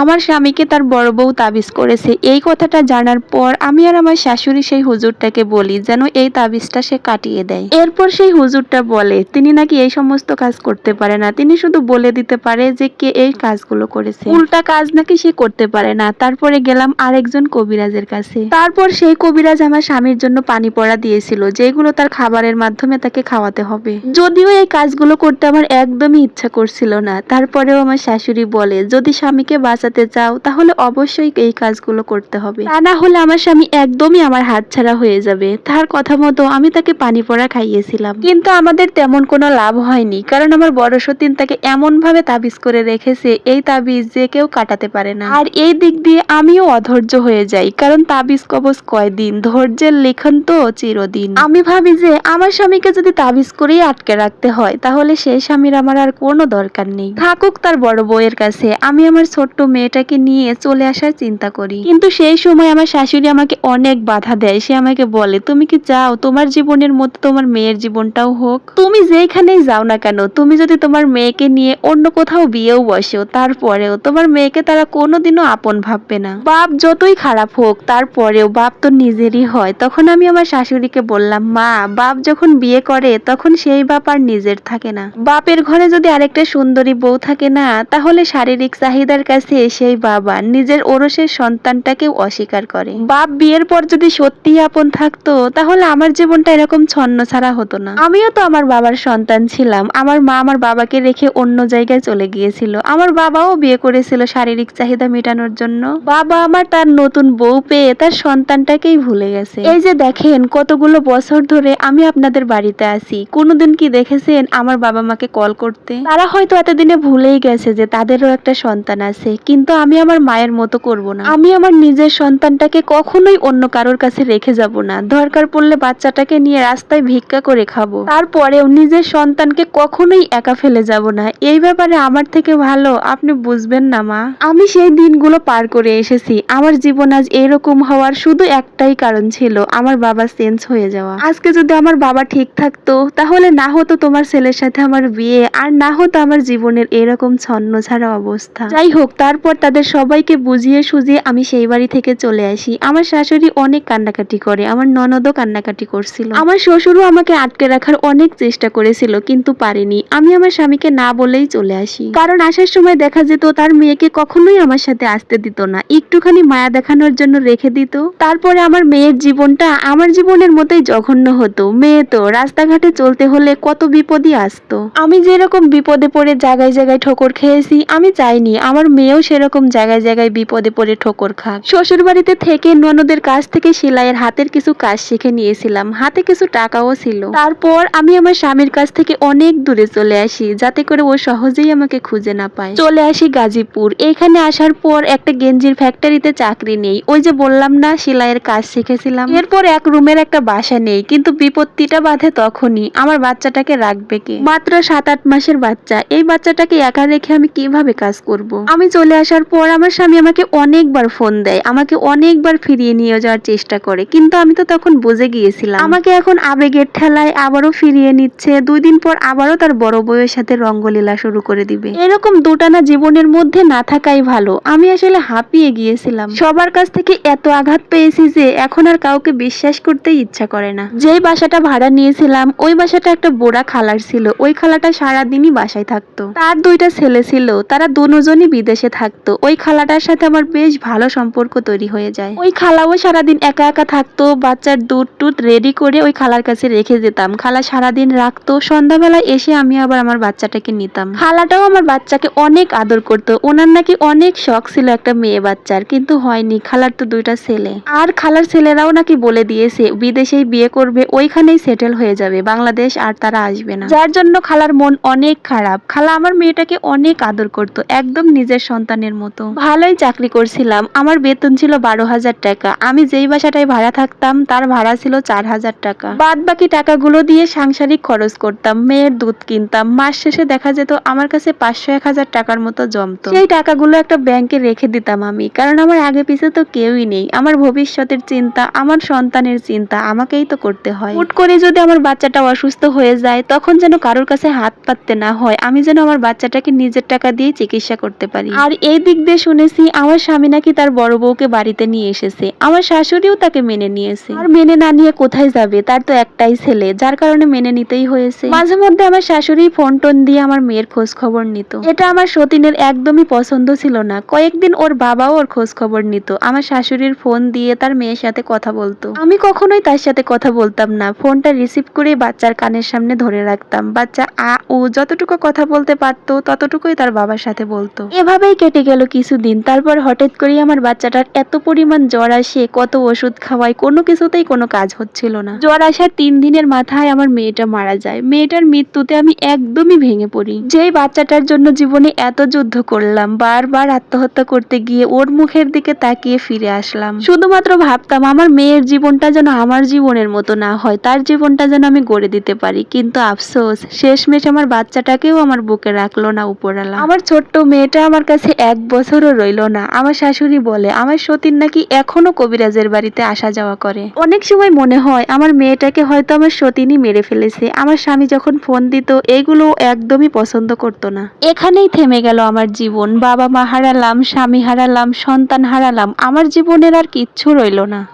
আমার স্বামীকে তার বড় বউ তাবিজ করেছে। এই কথাটা জানার পর আমি আর আমার শাশুড়ি সেই হুজুরটাকে বলি যেন এই তাবিজটা সে কাটিয়ে দেয়। এরপর সেই হুজুরটা বলে, তিনি নাকি এই সমস্ত কাজ করতে পারে না। তিনি শুধু বলে দিতে পারে যে কে এই কাজগুলো করেছে। উল্টা কাজ নাকি সে করতে পারে না। তারপরে গেলাম আরেকজন কবিরাজের কাছে। তারপর সেই কবিরাজ আমার স্বামীর জন্য পানি পড়া দিয়েছিল, যেগুলো তার খাবারের মাধ্যমে তাকে খাওয়াতে হবে। যদিও এই কাজগুলো করতে আমার একদমই ইচ্ছা করছিল না। তারপরেও আমার শাশুড়ি বলে, যদি স্বামীকে বাঁচাতে চাও, তাহলে অবশ্যই এই কাজগুলো করতে হবে। তা না হলে আমার স্বামী একদমই আমার হাত ছাড়া হয়ে যাবে। তার কথা মতো আমি তাকে পানি পড়া খাইয়েছিলাম। কিন্তু আমাদের তেমন কোনো লাভ হয়নি, কারণ আমার বড় সতীন তাকে এমন ভাবে তাবিজ করে রেখেছে, এই তাবিজ যে কেউ কাটাতে পারে না। আর এই দিক দিয়ে আমিও অধৈর্য হয়ে যাই, কারণ তাবিজ কবজ কয়দিন, ধৈর্যের লেখন তো চিরদিন। আমি ভাবি যে আমার স্বামীকে যদি তাবিজ করেই আটকে রাখতে হয়, তাহলে সেই স্বামীর আমার আর কোনো দরকার নেই। থাকুক তার বড় বউয়ের কাছে, আমি আমার ছোট্ট মেয়েটাকে নিয়ে চলে আসার চিন্তা করি। কিন্তু সেই সময় আমার শাশুড়ি আমাকে অনেক বাধা দেয়। সে আমাকে বলে, তুমি কি চাও তোমার জীবনের মতো তোমার মেয়ের জীবনটাও হোক। তুমি যেখানেই যাও না কেন, তুমি যদি তোমার মেয়েকে নিয়ে অন্য কোথাও বিয়েও বসো, তারপরেও তোমার মেয়েকে তারা কোনোদিনও আপন ভাববে না। বাপ যতই খারাপ হোক, তারপরেও বাপ তো নিজেরই হয়। তখন আমি আমার শাশুড়িকে বললাম, মা, বাপ যখন বিয়ে করে, তখন সেই বাপ আর নিজের থাকে না। বাপের ঘরে যদি আরেকটা সুন্দরী বউ থাকে না, তাহলে শারীরিক চাহিদার কাছে সেই বাবা নিজের ওরসের সন্তানটাকেও অস্বীকার করে। বাপ বিয়ের পর যদি সত্যি আপন থাকতো, তাহলে আমার জীবনটা এরকম ছন্ন ছাড়া হতো না। আমিও তো আমার বাবার সন্তান ছিলাম। আমার মা আমার বাবাকে রেখে অন্য জায়গায় চলে গিয়েছিল। আমার বাবাও বিয়ে করেছিল শারীরিক চাহিদা মেটানোর জন্য। বাবা আমার তার নতুন বউ পেয়ে তার সন্তানটাকেই ভুলে গেছে। এই যে দেখেন, কতগুলো বছর ধরে আমি আপনাদের বাড়িতে আছি। কোনোদিন কি দেখেছেন আমার বাবা মাকে কল করতে? তারা হয়তো এতদিনে ভুলেই গেছে যে তাদেরও একটা সন্তান আছে। কিন্তু আমি আমার মায়ের মতো করব না। আমি আমার নিজের সন্তানটাকে কখনোই অন্য কারোর কাছে রেখে যাব না। দরকার পড়লে বাচ্চাটাকে নিয়ে রাস্তায় ভিক্ষা করে খাব। তারপরেও নিজের সন্তানকে কখনোই একা ফেলে যাব না। এই ব্যাপারে আমার থেকে ভালো, আপনি বুঝবেন না, মা। আমি সেই দিনগুলো পার করে এসেছি। আমার জীবন আজ এরকম হওয়ার শুধু একটাই কারণ ছিল, আমার বাবা চেঞ্জ হয়ে যাওয়া। আজকে যদি আমার বাবা ঠিক থাকতো, তাহলে না হতো তোমার ছেলের সাথে আমার বিয়ে, আর না হতো আমার জীবনের এরকম ছন্ন ছাড়া অবস্থা। যাই হোক তারপর তাদের সবাইকে বুঝিয়ে সুঝিয়ে আমি সেই বাড়ি থেকে চলে আসি। আমার শাশুড়ি অনেক কান্নাকাটি করে, আমার ননদও কান্নাকাটি করছিল। আমার শ্বশুরও আমাকে আটকে রাখার অনেক চেষ্টা করেছিল, কিন্তু পারেনি। আমি আমার স্বামীকে না বলেই চলে আসি। কারণ আসার সময় দেখা যেত তার মেয়েকে কখনোই আমার সাথে আসতে দিত না। একটুখানি মায়া দেখানোর জন্য রেখে দিত। তারপরে আমার মেয়ের জীবনটা আমার জীবনের মতোই জঘন্য হতো। মেয়ে তো, রাস্তাঘাটে চলতে হলে কত বিপদই আসতো। আমি যেরকম বিপদে পড়ে জায়গায় জায়গায় ঠোকর খেয়েছি, আমি চাইনি। আমার মেয়েও সেরকম জায়গায় জায়গায় বিপদে পড়ে ঠোকর খাক। শ্বশুর বাড়িতে থেকে ননদের কাছ থেকে সেলাইয়ের হাতের কিছু কাজ শিখে নিয়েছিলাম। হাতে কিছু টাকাও ছিল। তারপর আমি আমার স্বামীর কাছ থেকে অনেক দূরে চলে আসি, যাতে করে ও সহজেই আমাকে খুঁজে না পায়। চলে আসি গাজীপুর। এখানে আসার পর একটা গেঞ্জির ফ্যাক্টরিতে চাকরি নেই। ওই যে বললাম না, সেলাইয়ের কাজ শিখেছিলাম। এরপর এক রুমের একটা বাসা নেই, কিন্তু বিপত্তিটা বাধে তখনই। আমার বাচ্চাটাকে রাখবে কে? মাত্র সাত আট মাসের বাচ্চা। এই বাচ্চাটাকে একা রেখে আমি কীভাবে কাজ করব। আমি চলে আসার পর আমার স্বামী আমাকে অনেকবার ফোন দেয়, আমাকে অনেকবার ফিরিয়ে নিয়ে যাওয়ার চেষ্টা করে। কিন্তু আমি তো তখন বুঝে গিয়েছিলাম। আমাকে এখন আবেগের ঠেলায় আবারও ফিরিয়ে নিচ্ছে, দুই দিন পর আবারও তার বড় বউয়ের সাথে রঙ্গলীলা শুরু করে দিবে। এরকম দুটানা জীবনের মধ্যে না থাকাই ভালো। আমি আসলে হাঁপিয়ে গিয়েছিলাম। সবার কাছ থেকে এত আঘাত পেয়েছি যে এখন আর কাউকে বিশ্বাস করতে ইচ্ছা করে না। যেই বাসাটা ভাড়া নিয়েছিলাম, ওই বাসাটা একটা বুড়া খালার ছিল। ওই খালাটা সারাদিনই বাসায় থাকতো। তার দুইটা ছেলে ছিল, তারা দুজনই বিদেশে থাকতো। ওই খালাটার সাথে আমার বেশ ভালো সম্পর্ক তৈরি হয়ে যায়। ওই খালাও সারাদিন একা একা থাকতো, বাচ্চার দুধ টুধ রেডি করে ওই খালার কাছে রেখে যেতাম। খালা সারাদিন রাখতো, সন্ধ্যাবেলায় এসে আমি আবার আমার বাচ্চাটাকে নিতাম। খালাটাও আমার বাচ্চাকে অনেক আদর করতো। ওনার নাকি অনেক শখ ছিল একটা মেয়ে বাচ্চার, কিন্তু হয়নি। খালার তো দুইটা ছেলে। আর খালার ছেলেরাও নাকি বলে দিয়েছে, বিদেশেই বিয়ে করবে, ওইখানেই সেটেল হয়ে যাবে। বাংলাদেশ আর তারা আসবে না। যার জন্য খালার মন অনেক খারাপ। খালা আমার মেয়েটাকে অনেক আদর করতো, একদম নিজের সন্তানের মতো। ভালোই চাকরি করছিলাম। আমার বেতন ছিল বারো হাজার টাকা। আমি যেই বাসাটায় ভাড়া থাকতাম, তার ভাড়া ছিল চার হাজার টাকা। বাদ বাকি টাকাগুলো দিয়ে সাংসারিক খরচ করতাম, মেয়ের দুধ কিনতাম। মাস শেষে দেখা যেত আমার কাছে পাঁচশো এক হাজার টাকার মতো জমতো। সেই টাকাগুলো একটা ব্যাংকে রেখে দিতাম আমি। কারণ আমার আগে পিছে তো কেউই নেই। আমার ভবিষ্যতের চিন্তা, আমার সন্তানের চিন্তা, আমাকেই তো করতে হয়। হুট করে যদি আমার বাচ্চাটা অসুস্থ হয়ে যায়, তখন যেন কারোর কাছে হাত পাততে না হয়। আমি যেন আমার বাচ্চাটাকে নিজের টাকা দিয়ে চিকিৎসা করতে পারি। আর এই দিক দিয়ে শুনেছি আমার স্বামী নাকি তার বড় বউকে বাড়িতে নিয়ে এসেছে। আমার শাশুড়িও তাকে মেনে নিয়েছে। আর মেনে না নিয়ে কোথায় যাবে? তার তো একটাই ছেলে, যার কারণে মেনে নিতেই হয়েছে। মাঝে মধ্যে আমার শাশুড়ি ফোন টোন দিয়ে আমার মেয়ের খোঁজ খবর নিত। এটা আমার সতীনের একদমই পছন্দ ছিল না। কয়েকদিন ওর বাবাও ওর খোঁজ খবর নিত। আমার শাশুড়ির ফোন দিয়ে তার মেয়ের সাথে কথা বলতো। আমি কখনোই তার সাথে কথা বলতাম না। ফোনটা রিসিভ করে বাচ্চার কানের সামনে ধরে রাখতাম। বাচ্চা আ ও যতটুকু কথা বলতে পারতো, ততটুকুই তার বাবার সাথে বলতো। এভাবেই কেটে গেল কিছুদিন। তারপর হঠাৎ করেই আমার বাচ্চাটার এত পরিমাণ জ্বর আসে, কত ওষুধ খাওয়াই কোনো কিছুতেই কোনো কাজ হচ্ছিল না। জ্বর আসার তিন দিনের মাথায় আমার মেয়েটা মারা যায়। মেয়েটার মৃত্যুতে আমি একদমই ভেঙে পড়ি। যেই বাচ্চাটার জন্য জীবনে এত যুদ্ধ করলাম, বারবার আত্মহত্যা করতে গিয়ে ওর মুখের দিকে তাকিয়ে ফিরে আসলাম। শুধুমাত্র ভাবতাম আমার মেয়ের জীবনটা যেন আমার জীবনের মতো না হয়, তার জীবনটা যেন আমি গড়ে দিতে পারি। কিন্তু আফসোস, শেষমেশ আমার বাচ্চাটাকেও আমার বুকে রাখল না উপরালা আমার ছোট্ট মেয়েটা আমার কাছে এক বছরও রইল না। আমার শাশুড়ি বলে, আমার সতীন নাকি এখনও কবিরাজের বাড়িতে আসা যাওয়া করে। অনেক সময় মনে হয়, আমার মেয়েটাকে হয়তো আমার সতীনই মেরে ফেলেছে। আমার স্বামী যখন ফোন দিত, এগুলো একদমই পছন্দ করতো না। এখানেই থেমে গেল আমার জীবন। বাবা মা হারালাম, স্বামী হারালাম, সন্তান হারালাম। আমার জীবনের আর কিচ্ছু রইল না।